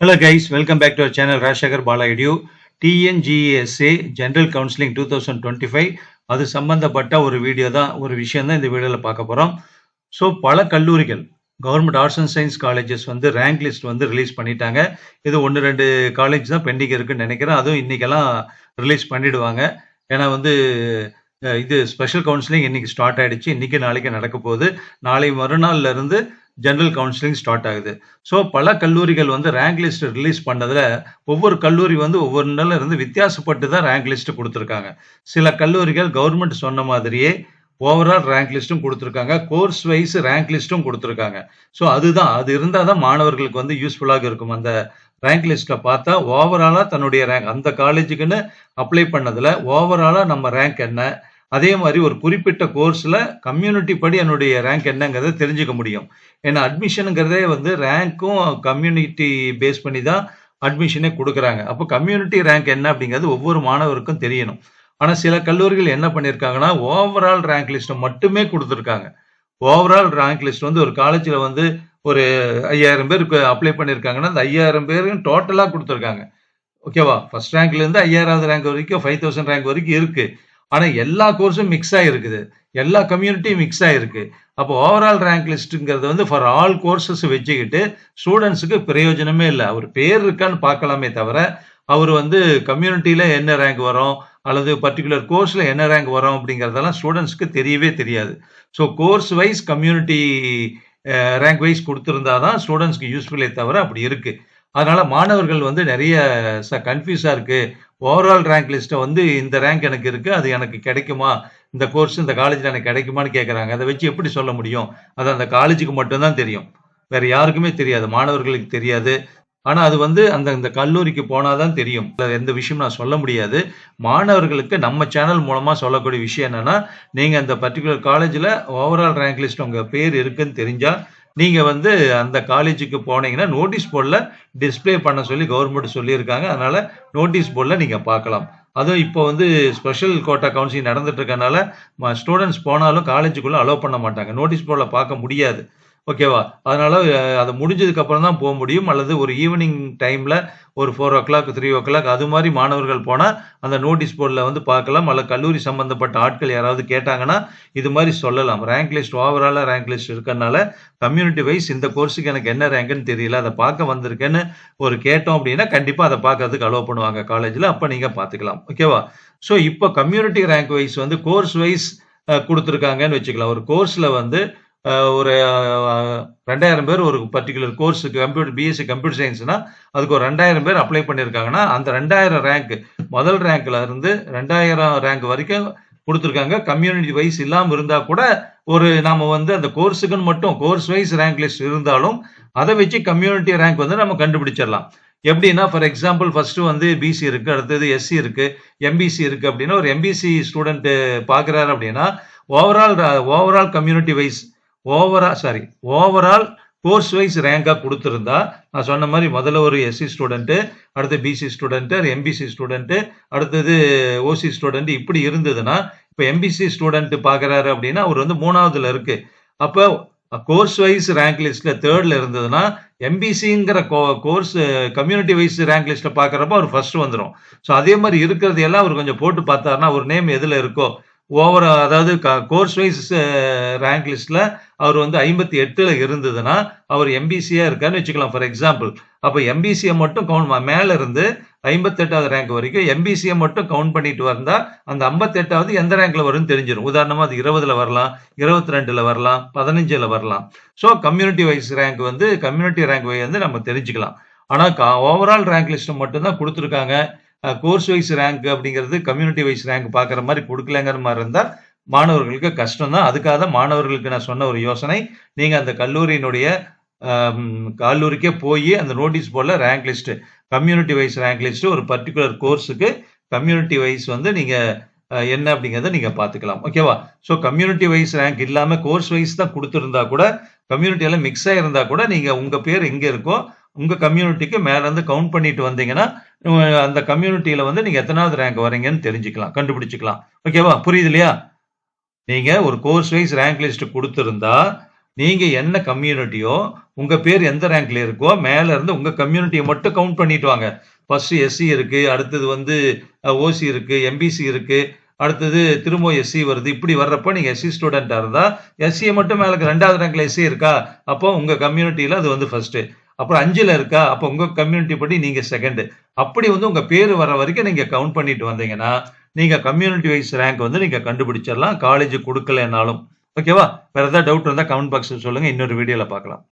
Hello guys welcome back to our channel Rajasekar Bala edu TNGASA general counselling two thousand twenty five அது சம்பந்தப்பட்ட ஒரு video தான் ஒரு விஷயம் தான் இந்த வீடியோவில் பார்க்க போகிறோம் ஸோ பல கல்லூரிகள் government arts and science colleges வந்து ரேங்க் லிஸ்ட் வந்து ரிலீஸ் பண்ணிட்டாங்க. இது ஒன்று ரெண்டு காலேஜ் தான் பெண்டிங் இருக்குன்னு நினைக்கிறேன். அதுவும் இன்றைக்கெல்லாம் ரிலீஸ் பண்ணிடுவாங்க. ஏன்னா வந்து இது ஸ்பெஷல் கவுன்சிலிங் இன்னைக்கு ஸ்டார்ட் ஆயிடுச்சு. இன்னைக்கு நாளைக்கு நடக்க போகுது. நாளை மறுநாள்ல இருந்து ஜென்ரல் கவுன்சிலிங் ஸ்டார்ட் ஆகுது. ஸோ பல கல்லூரிகள் வந்து ரேங்க் லிஸ்ட் ரிலீஸ் பண்ணதில் ஒவ்வொரு கல்லூரி வந்து ஒவ்வொரு நாளில் இருந்து வித்தியாசப்பட்டு தான் ரேங்க் லிஸ்ட் கொடுத்துருக்காங்க. சில கல்லூரிகள் கவர்மெண்ட் சொன்ன மாதிரியே ஓவரால் ரேங்க் லிஸ்ட்டும் கொடுத்துருக்காங்க. கோர்ஸ் வைஸ் ரேங்க் லிஸ்ட்டும் கொடுத்துருக்காங்க. ஸோ அதுதான் அது இருந்தால் தான் மாணவர்களுக்கு வந்து யூஸ்ஃபுல்லாக இருக்கும். அந்த ரேங்க் லிஸ்ட்டை பார்த்தா ஓவராலாக தன்னுடைய ரேங்க் அந்த காலேஜுக்குன்னு அப்ளை பண்ணதில் ஓவராலாக நம்ம ரேங்க் என்ன அதே மாதிரி ஒரு குறிப்பிட்ட கோர்ஸில் கம்யூனிட்டி படி என்னுடைய ரேங்க் என்னங்கிறத தெரிஞ்சுக்க முடியும். ஏன்னா அட்மிஷனுங்கிறதே வந்து ரேங்க்கும் கம்யூனிட்டி பேஸ் பண்ணி தான் அட்மிஷனே கொடுக்குறாங்க. அப்போ கம்யூனிட்டி ரேங்க் என்ன அப்படிங்கிறது ஒவ்வொரு மாணவருக்கும் தெரியணும். ஆனால் சில கல்லூரிகள் என்ன பண்ணியிருக்காங்கன்னா ஓவரால் ரேங்க் லிஸ்ட்டை மட்டுமே கொடுத்துருக்காங்க. ஓவரால் ரேங்க் லிஸ்ட் வந்து ஒரு காலேஜில் வந்து ஒரு ஐயாயிரம் பேருக்கு அப்ளை பண்ணியிருக்காங்கன்னா அந்த ஐயாயிரம் பேரும் டோட்டலாக கொடுத்துருக்காங்க. ஓகேவா ஃபர்ஸ்ட் ரேங்க்லேருந்து ஐயாயிராவது ரேங்க் வரைக்கும் ஃபைவ் தௌசண்ட் ரேங்க் வரைக்கும் இருக்கு. ஆனால் எல்லா கோர்ஸும் மிக்ஸ் ஆகிருக்குது எல்லா கம்யூனிட்டியும் மிக்ஸ் ஆகிருக்கு அப்போ ஓவரால் ரேங்க் லிஸ்ட்டுங்கிறது வந்து ஃபார் ஆல் கோர்சஸ் வச்சுக்கிட்டு ஸ்டூடெண்ட்ஸுக்கு பிரயோஜனமே இல்லை. அவர் பேர் இருக்கான்னு பார்க்கலாமே தவிர அவர் வந்து கம்யூனிட்டியில் என்ன ரேங்க் வரும் அல்லது பர்டிகுலர் கோர்ஸில் என்ன ரேங்க் வரும் அப்படிங்கிறதெல்லாம் ஸ்டூடெண்ட்ஸ்க்கு தெரியவே தெரியாது. So course wise community rank wise கொடுத்துருந்தா தான் ஸ்டூடெண்ட்ஸ்க்கு யூஸ்ஃபுல்லே தவிர அப்படி இருக்குது அதனால மாணவர்கள் வந்து நிறைய கன்ஃபியூஸாக இருக்கு. ஓவரால் ரேங்க் லிஸ்ட்டை வந்து இந்த ரேங்க் எனக்கு இருக்கு அது எனக்கு கிடைக்குமா? இந்த கோர்ஸ் இந்த காலேஜில் எனக்கு கிடைக்குமான்னு கேட்குறாங்க அதை வச்சு எப்படி சொல்ல முடியும்? அது அந்த காலேஜுக்கு மட்டும்தான் தெரியும். வேற யாருக்குமே தெரியாது. மாணவர்களுக்கு தெரியாது. ஆனால் அது வந்து அந்த இந்த கல்லூரிக்கு போனாதான் தெரியும். எந்த விஷயம் நான் சொல்ல முடியாது. மாணவர்களுக்கு நம்ம சேனல் மூலமாக சொல்லக்கூடிய விஷயம் என்னன்னா நீங்கள் அந்த பர்டிகுலர் காலேஜில் ஓவரால் ரேங்க் லிஸ்ட் உங்கள் பேர் இருக்குன்னு தெரிஞ்சால் நீங்க வந்து அந்த காலேஜுக்கு போனீங்கன்னா நோட்டீஸ் போர்டில் டிஸ்ப்ளே பண்ண சொல்லி கவர்மெண்ட் சொல்லியிருக்காங்க. அதனால நோட்டீஸ் போர்டில் நீங்க பார்க்கலாம். அதுவும் இப்போ வந்து ஸ்பெஷல் கோட்டா கவுன்சிலிங் நடந்துட்டு இருக்கனால ஸ்டூடெண்ட்ஸ் போனாலும் காலேஜுக்குள்ளே அலோவ் பண்ண மாட்டாங்க. நோட்டீஸ் போர்டில் பார்க்க முடியாது. ஓகேவா? அதனால அது முடிஞ்சதுக்கு அப்புறம் தான் போக முடியும். அல்லது ஒரு ஈவினிங் டைம்ல ஒரு four o'clock three o'clock அது மாதிரி மாணவர்கள் போனால் அந்த நோட்டீஸ் போர்டில் வந்து பார்க்கலாம். அல்ல கல்லூரி சம்பந்தப்பட்ட ஆட்கள் யாராவது கேட்டாங்கன்னா இது மாதிரி சொல்லலாம். ரேங்க் லிஸ்ட் ஓவராலாக ரேங்க் லிஸ்ட் இருக்கறனால கம்யூனிட்டி வைஸ் இந்த கோர்ஸுக்கு எனக்கு என்ன ரேங்க்னு தெரியல. அதை பார்க்க வந்திருக்கேன்னு ஒரு கேட்டோம் அப்படின்னா கண்டிப்பாக அதை பார்க்கறதுக்கு அலோவ் பண்ணுவாங்க காலேஜில் அப்போ நீங்கள் பார்த்துக்கலாம். ஓகேவா? ஸோ இப்போ கம்யூனிட்டி ரேங்க் வைஸ் வந்து கோர்ஸ் வைஸ் கொடுத்துருக்காங்கன்னு வச்சுக்கலாம். ஒரு கோர்ஸில் வந்து ஒரு ரெண்டாயிரம் பேர் ஒரு பர்டிகுலர் கோர்ஸுக்கு கம்ப்யூட்டர் பிஎஸ்சி கம்ப்யூட்டர் சயின்ஸ்னா அதுக்கு ஒரு ரெண்டாயிரம் பேர் அப்ளை பண்ணியிருக்காங்கன்னா அந்த ரெண்டாயிரம் ரேங்க் முதல் ரேங்க்ல இருந்து ரெண்டாயிரம் ரேங்க் வரைக்கும் கொடுத்துருக்காங்க. கம்யூனிட்டி வைஸ் இல்லாமல் இருந்தால் கூட ஒரு நாம் வந்து அந்த கோர்ஸுக்குன்னு மட்டும் கோர்ஸ் வைஸ் ரேங்க் லிஸ்ட் இருந்தாலும் அதை வச்சு கம்யூனிட்டி ரேங்க் வந்து நம்ம கண்டுபிடிச்சிடலாம். எப்படின்னா ஃபார் எக்ஸாம்பிள் ஃபர்ஸ்ட் வந்து பிசி இருக்கு அடுத்தது எஸ்சி இருக்கு எம்பிசி இருக்கு அப்படின்னா ஒரு எம்பிசி ஸ்டூடெண்ட் பார்க்குறாரு அப்படின்னா ஓவரால் ஓவரால் கம்யூனிட்டி வைஸ் ஓவரா சாரி ஓவரால் கோர்ஸ் வைஸ் ரேங்காக கொடுத்துருந்தா நான் சொன்ன மாதிரி முதல்ல ஒரு எஸ்சி ஸ்டூடெண்ட்டு அடுத்து பிசி ஸ்டூடெண்ட்டு எம்பிசி ஸ்டூடெண்ட்டு அடுத்தது ஓசி ஸ்டூடெண்ட்டு இப்படி இருந்ததுன்னா இப்போ எம்பிசி ஸ்டூடெண்ட்டு பார்க்குறாரு அப்படின்னா அவர் வந்து மூணாவதுல இருக்கு. அப்போ கோர்ஸ் வைஸ் ரேங்க் லிஸ்ட்ல தேர்ட்ல இருந்ததுன்னா எம்பிசிங்கிற கோ கோர்ஸ் கம்யூனிட்டி வைஸ் ரேங்க் லிஸ்ட்ல பார்க்குறப்ப அவர் ஃபர்ஸ்ட் வந்துடும் ஸோ அதே மாதிரி இருக்கிறது எல்லாம் அவர் கொஞ்சம் போட்டு பார்த்தாருன்னா ஒரு நேம் எதில் இருக்கோ ஓவர் அதாவது கோர்ஸ் வைஸ் ரேங்க் லிஸ்ட்ல அவர் வந்து ஐம்பத்தி எட்டுல இருந்ததுன்னா அவர் எம்பிசியா இருக்காருன்னு வச்சுக்கலாம் ஃபார் எக்ஸாம்பிள் அப்போ எம்பிசியை மட்டும் கவுண்ட் மேல இருந்து ஐம்பத்தெட்டாவது ரேங்க் வரைக்கும் எம்பிசியை மட்டும் கவுண்ட் பண்ணிட்டு வந்தா அந்த ஐம்பத்தெட்டாவது எந்த ரேங்க்ல வரும்னு தெரிஞ்சிடும் உதாரணமா அது இருபதுல வரலாம் இருபத்தி ரெண்டுல வரலாம் பதினஞ்சுல வரலாம். ஸோ கம்யூனிட்டி வைஸ் ரேங்க் வந்து கம்யூனிட்டி ரேங்க் வந்து நம்ம தெரிஞ்சுக்கலாம். ஆனா ஓவரால் ரேங்க் லிஸ்ட் மட்டும்தான் கொடுத்துருக்காங்க. கோர்ஸ் வைஸ் ரேங்க் அப்படிங்கிறது கம்யூனிட்டி வைஸ் ரேங்க் பார்க்குற மாதிரி கொடுக்கலங்கிற மாதிரி இருந்தால் மாணவர்களுக்கு கஷ்டம் தான் அதுக்காக தான் மாணவர்களுக்கு நான் சொன்ன ஒரு யோசனை. நீங்கள் அந்த கல்லூரியினுடைய கல்லூரிக்கே போய் அந்த நோட்டீஸ் போர்டில் rank list community wise rank list ஒரு பர்டிகுலர் கோர்ஸுக்கு கம்யூனிட்டி வைஸ் வந்து நீங்கள் என்ன அப்படிங்கிறத நீங்கள் பார்த்துக்கலாம். ஓகேவா ஸோ கம்யூனிட்டி வைஸ் ரேங்க் இல்லாமல் கோர்ஸ் வைஸ் தான் கொடுத்துருந்தா கூட கம்யூனிட்டியெல்லாம் மிக்ஸ் ஆகிருந்தா கூட நீங்கள் உங்கள் பேர் எங்கே இருக்கோ உங்கள் கம்யூனிட்டிக்கு மேலேருந்து கவுண்ட் பண்ணிட்டு வந்தீங்கன்னா அந்த கம்யூனிட்டியில் வந்து நீங்கள் எத்தனாவது ரேங்க் வரீங்கன்னு தெரிஞ்சுக்கலாம் கண்டுபிடிச்சிக்கலாம் ஓகேவா புரியுது இல்லையா நீங்கள் ஒரு கோர்ஸ் வைஸ் ரேங்க் லிஸ்ட் கொடுத்துருந்தா நீங்கள் என்ன கம்யூனிட்டியோ, உங்கள் பேர் எந்த ரேங்க்ல இருக்கோ, மேலேருந்து இருந்து கம்யூனிட்டியை மட்டும் கவுண்ட் பண்ணிட்டு வாங்க. ஃபஸ்ட்டு எஸ்சி இருக்குது அடுத்தது வந்து ஓசி இருக்குது எம்பிசி இருக்குது அடுத்தது திரும்ப எஸ்சி வருது. இப்படி வர்றப்போ நீங்கள் எஸ்சி ஸ்டூடெண்ட்டாக இருந்தால் எஸ்சியை மட்டும் மேலே ரெண்டாவது ரேங்க்ல எஸ்சி இருக்கா? அப்போ உங்கள் கம்யூனிட்டியில் அது வந்து ஃபர்ஸ்ட்டு. அப்புறம் அஞ்சுல இருக்கா? அப்போ உங்க கம்யூனிட்டி படி நீங்க செகண்டு. அப்படி வந்து உங்க பேரு வர வரைக்கும் நீங்க கவுண்ட் பண்ணிட்டு வந்தீங்கன்னா, நீங்க கம்யூனிட்டி வைஸ் ரேங்க் வந்து நீங்க கண்டுபிடிச்சிடலாம். காலேஜ் கொடுக்கலனாலும் ஓகேவா? வேற ஏதாவது டவுட் இருந்தா கமெண்ட் பாக்ஸ் சொல்லுங்க. இன்னொரு வீடியோல பார்க்கலாம்.